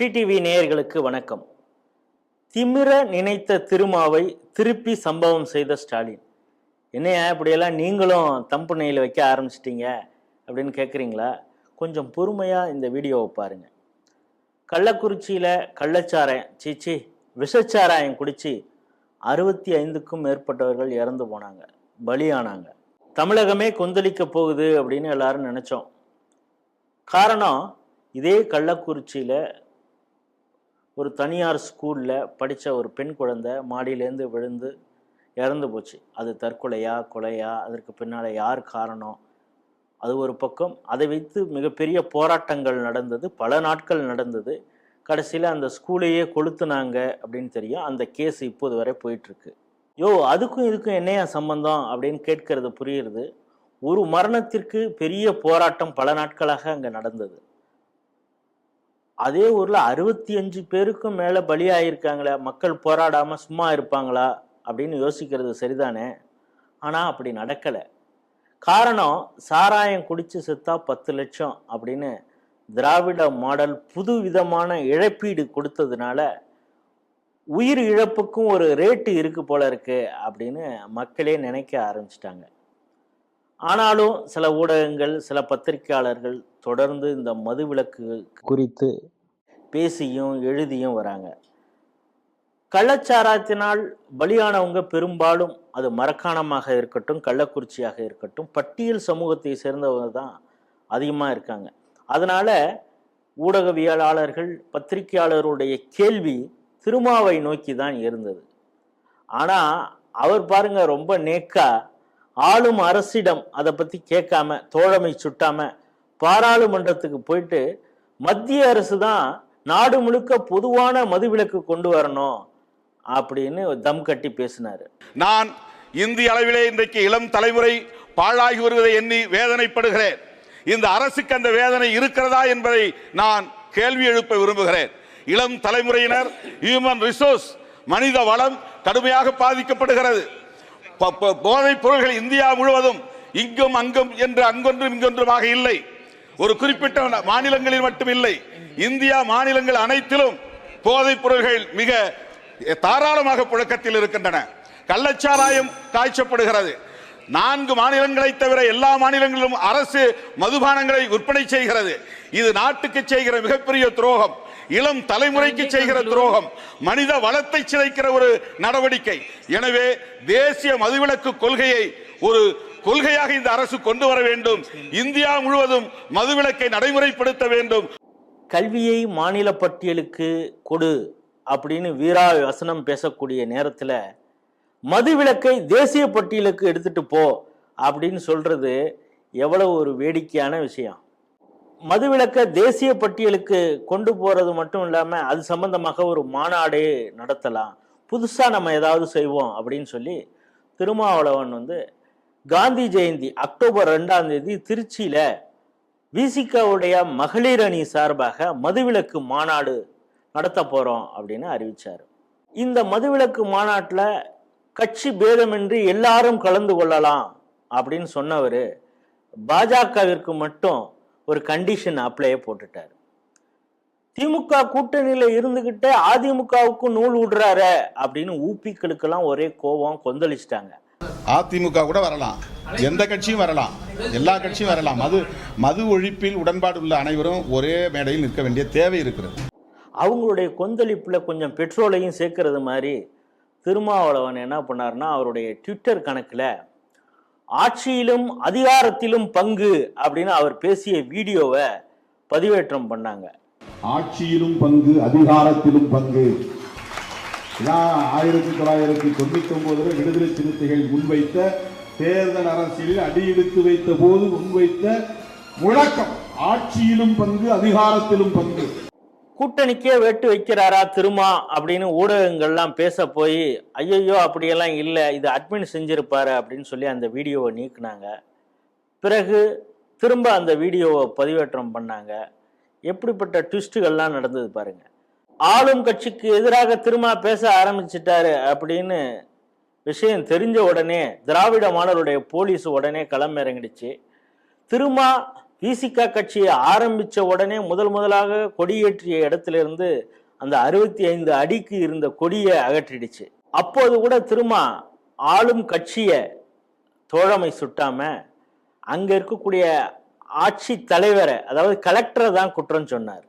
Sri TV நேயர்களுக்கு வணக்கம். திமிர நினைத்த திருமாவை திருப்பி சம்பவம் செய்த ஸ்டாலின். என்னையா இப்படியெல்லாம் நீங்களும் தம்புனையில் வைக்க ஆரம்பிச்சிட்டீங்க அப்படின்னு கேட்குறீங்களா கொஞ்சம் பொறுமையாக இந்த வீடியோவை பாருங்கள் கள்ளக்குறிச்சியில் கள்ளச்சாராயம் சீச்சி விஷச்சாராயம் குடித்து அறுபத்தி ஐந்துக்கும் மேற்பட்டவர்கள் இறந்து போனாங்க பலியானாங்க. தமிழகமே கொந்தளிக்க போகுது அப்படின்னு எல்லாரும் நினச்சோம். காரணம் இதே கள்ளக்குறிச்சியில் ஒரு தனியார் ஸ்கூலில் படித்த ஒரு பெண் குழந்தை மாடியிலேருந்து விழுந்து இறந்து போச்சு. அது தற்கொலையா கொலையா அதற்கு பின்னால் யார் காரணம்? அது ஒரு பக்கம். அதை வைத்து மிகப்பெரிய போராட்டங்கள் நடந்தது. பல நாட்கள் நடந்தது. கடைசியில் அந்த ஸ்கூலையே கொளுத்துனாங்க அப்படின்னு தெரியும். அந்த கேஸ் இப்போது வரை போயிட்டுருக்கு. யோ அதுக்கும் இதுக்கும் என்னையா சம்பந்தம் அப்படின்னு கேட்கறது புரியுறது. ஒரு மரணத்திற்கு பெரிய போராட்டம் பல நாட்களாக அங்கே நடந்தது. அதே ஊரில் அறுபத்தி அஞ்சு பேருக்கும் மேலே பலியாயிருக்காங்களே மக்கள் போராடாமல் சும்மா இருப்பாங்களா அப்படின்னு யோசிக்கிறது சரிதானே? ஆனால் அப்படி நடக்கலை. காரணம் சாராயம் குடிச்சு செத்தா பத்து லட்சம் அப்படின்னு திராவிட மாடல் புது விதமான இழப்பீடு கொடுத்ததுனால உயிர் இழப்புக்கும் ஒரு ரேட்டு இருக்கு போல இருக்கு அப்படின்னு மக்களே நினைக்க ஆரம்பிச்சிட்டாங்க. ஆனாலும் சில ஊடகங்கள் சில பத்திரிகையாளர்கள் தொடர்ந்து இந்த மதுவிலக்கு குறித்து பேசியும் எழுதியும் வராங்க. கள்ளச்சாராயத்தினால் பலியானவங்க பெரும்பாலும் அது மரக்காணமாக இருக்கட்டும் கள்ளக்குறிச்சியாக இருக்கட்டும் பட்டியல் சமூகத்தை சேர்ந்தவங்க தான் அதிகமாக இருக்காங்க. அதனால ஊடகவியலாளர்கள் பத்திரிகையாளருடைய கேள்வி திருமாவை நோக்கி தான் இருந்தது. ஆனால் அவர் பாருங்க ரொம்ப நேக்கா ஆளும் அரசிடம் அதை பற்றி கேட்காம தோழமை சுட்டாம பாராளுமன்றத்துக்கு போயிட்டு மத்திய அரசு தான் நாடு முழுக்க பொதுவான மதுவிலக்கு கொண்டு வரணும் அப்படின்னு தம் கட்டி பேசினாரு. நான் இந்திய அளவிலே இன்றைக்கு இளம் தலைமுறை பாழாகி வருவதை எண்ணி வேதனைப்படுகிறேன். இந்த அரசுக்கு அந்த வேதனை இருக்கிறதா என்பதை நான் கேள்வி எழுப்ப விரும்புகிறேன். இளம் தலைமுறையினர் ஹியூமன் ரிசோர்ஸ் மனித வளம் கடுமையாக பாதிக்கப்படுகிறது. போதைப் பொருள்கள் இந்தியா முழுவதும் இங்கும் அங்கும் என்று அங்கொன்றும் இங்கொன்றுமாக இல்லை. ஒரு குறிப்பிட்ட மாநிலங்களில் மட்டும் இல்லை இந்தியா மாநிலங்கள் அனைத்திலும் போதைப் பொருள்கள் மிக தாராளமாக புழக்கத்தில் இருக்கின்றன. கள்ளச்சாராயம் காய்ச்சப்படுகிறது. நான்கு மாநிலங்களை தவிர எல்லா மாநிலங்களிலும் அரசு மதுபானங்களை விற்பனை செய்கிறது. இது நாட்டுக்கு செய்கிற மிகப்பெரிய துரோகம் இளம் தலைமுறைக்கு செய்கிற துரோகம் மனித வளத்தை சிதைக்கிற ஒரு நடவடிக்கை. எனவே தேசிய மதுவிலக்கு கொள்கையை ஒரு கொள்கையாக இந்த அரசு கொண்டு வர வேண்டும். இந்தியா முழுவதும் மதுவிலக்கை நடைமுறைப்படுத்த வேண்டும். கல்வியை மாநில பட்டியலுக்கு கொடு அப்படின்னு வீரா வசனம் பேசக்கூடிய நேரத்தில் மதுவிலக்கை தேசிய பட்டியலுக்கு எடுத்துட்டு போ அப்படின்னு சொல்றது எவ்வளவு ஒரு வேடிக்கையான விஷயம். மதுவிலக்க தேசிய பட்டியலுக்கு கொண்டு போறது மட்டும் இல்லாமல் அது சம்பந்தமாக ஒரு மாநாடே நடத்தலாம். புதுசாக நம்ம ஏதாவது செய்வோம் அப்படின்னு சொல்லி திருமாவளவன் வந்து காந்தி ஜெயந்தி அக்டோபர் ரெண்டாம் தேதி திருச்சியில் விசிகாவுடைய மகளிர் அணி சார்பாக மதுவிலக்கு மாநாடு நடத்த போகிறோம் அப்படின்னு அறிவிச்சார். இந்த மதுவிலக்கு மாநாட்டில் கட்சி பேதமின்றி எல்லாரும் கலந்து கொள்ளலாம் அப்படின்னு சொன்னவர் பாஜகவிற்கு மட்டும் ஒரு கண்டிஷன் அப்ளையே போட்டுட்டார். திமுக கூட்டணியில இருந்துகிட்டே அதிமுகவுக்கு நூல் விடுறாரு அப்படின்னு ஊப்பிக்களுக்கெல்லாம் ஒரே கோபம் கொந்தளிச்சிட்டாங்க. அதிமுக கூட வரலாம். எந்த கட்சியும் வரலாம். எல்லா கட்சியும் வரலாம். மது மது ஒழிப்பில் உடன்பாடு உள்ள அனைவரும் ஒரே மேடையில் நிற்க வேண்டிய தேவை இருக்கிறது. அவங்களுடைய கொந்தளிப்புல கொஞ்சம் பெட்ரோலையும் சேர்க்கறது மாதிரி திருமாவளவன் என்ன பண்ணாருன்னா அவருடைய ட்விட்டர் கணக்குல ஆட்சியிலும் அதிகாரத்திலும் பங்கு அப்படின்னு அவர் பேசிய வீடியோவை பதிவேற்றம் பண்ணாங்க. ஆட்சியிலும் பங்கு அதிகாரத்திலும் பங்கு. ஆயிரத்தி தொள்ளாயிரத்தி தொண்ணூத்தி ஒன்பதுல விடுதலை சிறுத்தைகள் முன்வைத்த தேர்தல் அரசியலில் அடியெடுத்து வைத்த போது முன்வைத்த முழக்கம் ஆட்சியிலும் பங்கு அதிகாரத்திலும் பங்கு. கூட்டணிக்கே வெட்டு வைக்கிறாரா திருமா அப்படின்னு ஊடகங்கள்லாம் பேச போய் ஐயையோ அப்படியெல்லாம் இல்லை இது அட்மின் செஞ்சிருப்பாரு அப்படின்னு சொல்லி அந்த வீடியோவை நீக்குனாங்க. பிறகு திரும்ப அந்த வீடியோவை பதிவேற்றம் பண்ணாங்க. எப்படிப்பட்ட ட்விஸ்ட்டுகள்லாம் நடந்தது பாருங்க. ஆளும் கட்சிக்கு எதிராக திரும்ப பேச ஆரம்பிச்சிட்டாரு அப்படின்னு விஷயம் தெரிஞ்ச உடனே திராவிட மாடலுடைய போலீஸ் உடனே களமிறங்கிடுச்சு. திருமா விசிகா கட்சியை ஆரம்பித்த உடனே முதல் முதலாக கொடியேற்றிய இடத்திலிருந்து அந்த அறுபத்தி ஐந்து அடிக்கு இருந்த கொடியை அகற்றிடுச்சு. அப்போது கூட திரும்ப ஆளும் கட்சியை தோழமை சுட்டாமல் அங்கே இருக்கக்கூடிய ஆட்சி தலைவரை அதாவது கலெக்டரை தான் குற்றம் சொன்னார்.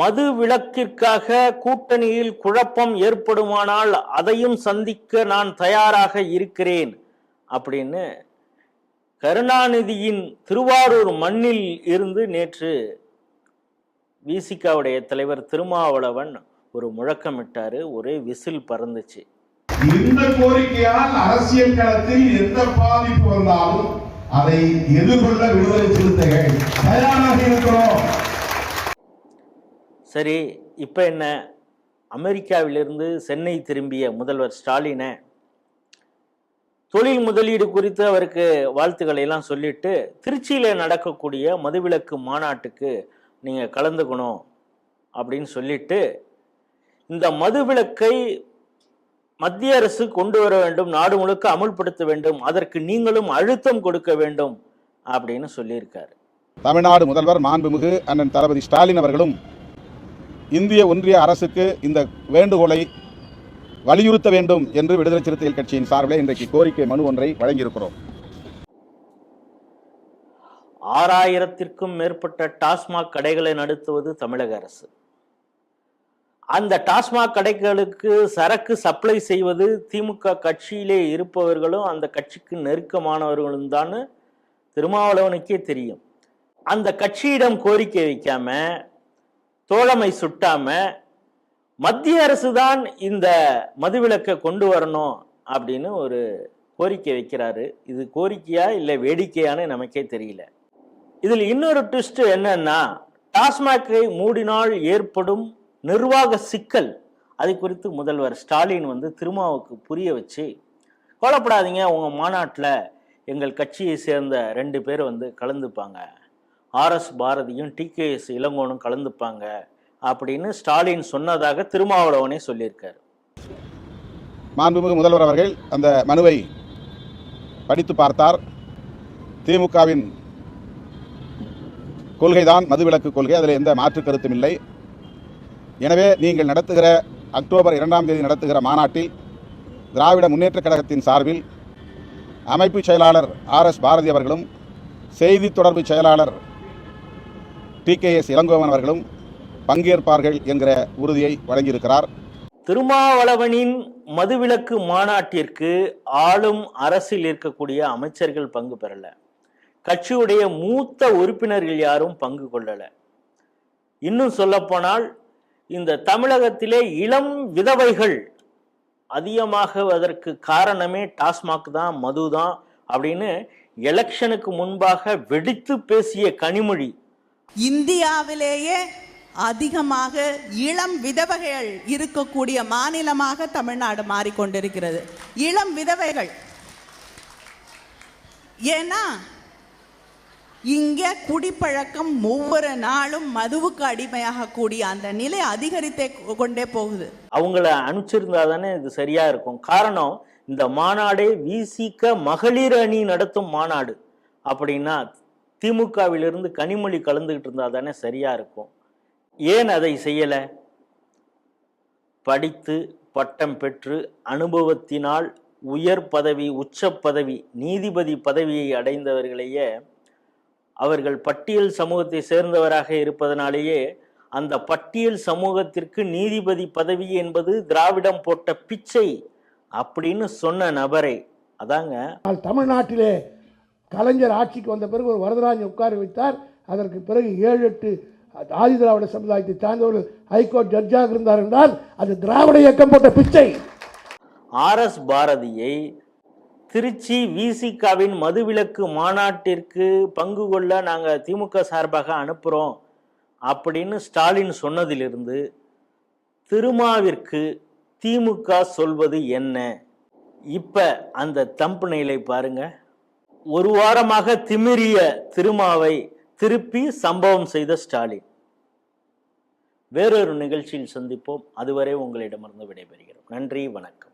மது விலக்கிற்காக கூட்டணியில் குழப்பம் ஏற்படுமானால் அதையும் சந்திக்க நான் தயாராக இருக்கிறேன் அப்படின்னு கருணாநிதியின் திருவாரூர் மண்ணில் இருந்து நேற்று விசிகாவுடைய தலைவர் திருமாவளவன் ஒரு முழக்கமிட்டாரு ஒரே விசில் பறந்துச்சு. இந்த கோரிக்கையால் அரசியல் களத்தில் எந்த பாதிப்பு வந்தாலும் அதை எதிர்கொள்ள விடுதலை சிறுத்தைகள் தயாராக இருக்கிறோம். சரி இப்போ என்ன? அமெரிக்காவிலிருந்து சென்னை திரும்பிய முதல்வர் ஸ்டாலினை தொழில் முதலீடு குறித்து அவருக்கு வாழ்த்துக்களை எல்லாம் சொல்லிட்டு திருச்சியில் நடக்கக்கூடிய மதுவிலக்கு மாநாட்டுக்கு நீங்கள் கலந்துக்கணும் அப்படின்னு சொல்லிட்டு இந்த மதுவிலக்கை மத்திய அரசு கொண்டு வர வேண்டும் நாடு முழுக்க அமுல்படுத்த வேண்டும் அதற்கு நீங்களும் அழுத்தம் கொடுக்க வேண்டும் அப்படின்னு சொல்லியிருக்காரு. தமிழ்நாடு முதல்வர் மாண்புமிகு அண்ணன் தளபதி ஸ்டாலின் அவர்களும் இந்திய ஒன்றிய அரசுக்கு இந்த வேண்டுகோளை வலியுறுத்த வேண்டும் என்று விடுதலை சிறுத்தைகள் கட்சியின் சார்பில் இன்றைக்கு கோரிக்கை மனு ஒன்றை வழங்கியிருக்கிறோம். ஆறாயிரத்திற்கும் மேற்பட்ட டாஸ்மாக் கடைகளை நடத்துவது தமிழக அரசு. அந்த டாஸ்மாக் கடைகளுக்கு சரக்கு சப்ளை செய்வது திமுக கட்சியிலே இருப்பவர்களும் அந்த கட்சிக்கு நெருக்கமானவர்களும் தான் திருமாவளவனுக்கே தெரியும். அந்த கட்சியிடம் கோரிக்கை வைக்காம தோழமை சுட்டாம மத்திய அரசு தான் இந்த மதுவிலக்கை கொண்டு வரணும் அப்படின்னு ஒரு கோரிக்கை வைக்கிறாரு. இது கோரிக்கையா இல்லை வேடிக்கையான்னு நமக்கே தெரியல. இதில் இன்னொரு ட்விஸ்ட் என்னன்னா டாஸ்மாகை மூடினால் ஏற்படும் நிர்வாக சிக்கல். அது குறித்து முதல்வர் ஸ்டாலின் வந்து திருமாவுக்கு புரிய வச்சு கோலப்படாதீங்க உங்கள் மாநாட்டில் எங்கள் கட்சியை சேர்ந்த ரெண்டு பேர் வந்து கலந்துப்பாங்க. ஆர்எஸ் பாரதியும் டிகேஎஸ் இளங்கோனும் கலந்துப்பாங்க. அப்படின்னு ஸ்டாலின் சொன்னதாக திருமாவளவனே சொல்லியிருக்காரு. மாண்புமிகு முதல்வர் அவர்கள் அந்த மனுவை படித்து பார்த்தார். திமுகவின் கொள்கைதான் மதுவிலக்கு கொள்கை அதில் எந்த மாற்று கருத்தும் இல்லை. எனவே நீங்கள் நடத்துகிற அக்டோபர் இரண்டாம் தேதி நடத்துகிற மாநாட்டில் திராவிட முன்னேற்றக் கழகத்தின் சார்பில் அமைப்பு செயலாளர் ஆர் எஸ் பாரதி அவர்களும் செய்தி தொடர்பு செயலாளர் டி கே எஸ் இளங்கோவன் அவர்களும் பங்கேற்பார்கள் என்கிற உறுதியை வழங்கியிருக்கிறார். திருமாவளவனின் மதுவிலக்கு மாநாட்டிற்கு ஆளும் அரசில் இருக்கக்கூடிய அமைச்சர்கள் பங்கு பெறல. கட்சியுடைய மூத்த உறுப்பினர்கள் யாரும் பங்கு கொள்ளல. இன்னும் சொல்லப்போனால் இந்த தமிழகத்திலே இளம் விதவைகள் அதிகமாகுவதற்கு காரணமே டாஸ்மாக் தான் மது தான் அப்படின்னு எலெக்ஷனுக்கு முன்பாக வெடித்து பேசிய கனிமொழி. இந்தியாவிலேயே அதிகமாக இளம் விதவைகள் இருக்கக்கூடிய மாநிலமாக தமிழ்நாடு மாறிக்கொண்டிருக்கிறது. இளம் விதவைகள். ஏன்னா இங்கே குடிப்பழக்கம் ஒவ்வொரு நாளும் மதுவுக்கு அடிமையாக கூடிய அந்த நிலை அதிகரித்தே கொண்டே போகுது. அவங்கள அனுப்பிச்சிருந்தா தானே இது சரியா இருக்கும். காரணம் இந்த மாநாடே விசிக மகளிர் அணி நடத்தும் மாநாடு. அப்படின்னா திமுகவிலிருந்து கனிமொழி கலந்துகிட்டு இருந்தா தானே சரியா இருக்கும். ஏன் அதை செய்யலை? படித்து பட்டம் பெற்று அனுபவத்தினால் உயர் பதவி உச்ச பதவி நீதிபதி பதவியை அடைந்தவர்களையே அவர்கள் பட்டியல் சமூகத்தை சேர்ந்தவராக இருப்பதனாலேயே அந்த பட்டியல் சமூகத்திற்கு நீதிபதி பதவி என்பது திராவிடம் போட்ட பிச்சை அப்படின்னு சொன்ன நபரை. அதாங்க. தமிழ்நாட்டிலே கலைஞர் ஆட்சிக்கு வந்த பிறகு ஒரு வரதராஜன் உட்கார வைத்தார். அதற்கு பிறகு ஏழு எட்டு ஆதி திராவிட சமுதாயத்தை சார்ந்தவர்கள் ஹைகோர்ட் ஜட்ஜாக இருந்தார் என்றால் அது திராவிட இயக்கம் போட்ட பிச்சை. ஆர்எஸ் பாரதியை திருச்சி விசிகாவின் மதுவிலக்கு மாநாட்டிற்கு பங்கு கொள்ள நாங்கள் திமுக சார்பாக அனுப்புகிறோம் அப்படின்னு ஸ்டாலின் சொன்னதிலிருந்து திருமாவிற்கு திமுக சொல்வது என்ன? இப்போ அந்த தம்புனையிலை பாருங்க. ஒரு வாரமாக திமிரிய திருமாவை திருப்பி சம்பவம் செய்த ஸ்டாலின். வேறொரு நிகழ்ச்சியில் சந்திப்போம். அதுவரை உங்களிடமிருந்து விடைபெறுகிறோம். நன்றி வணக்கம்.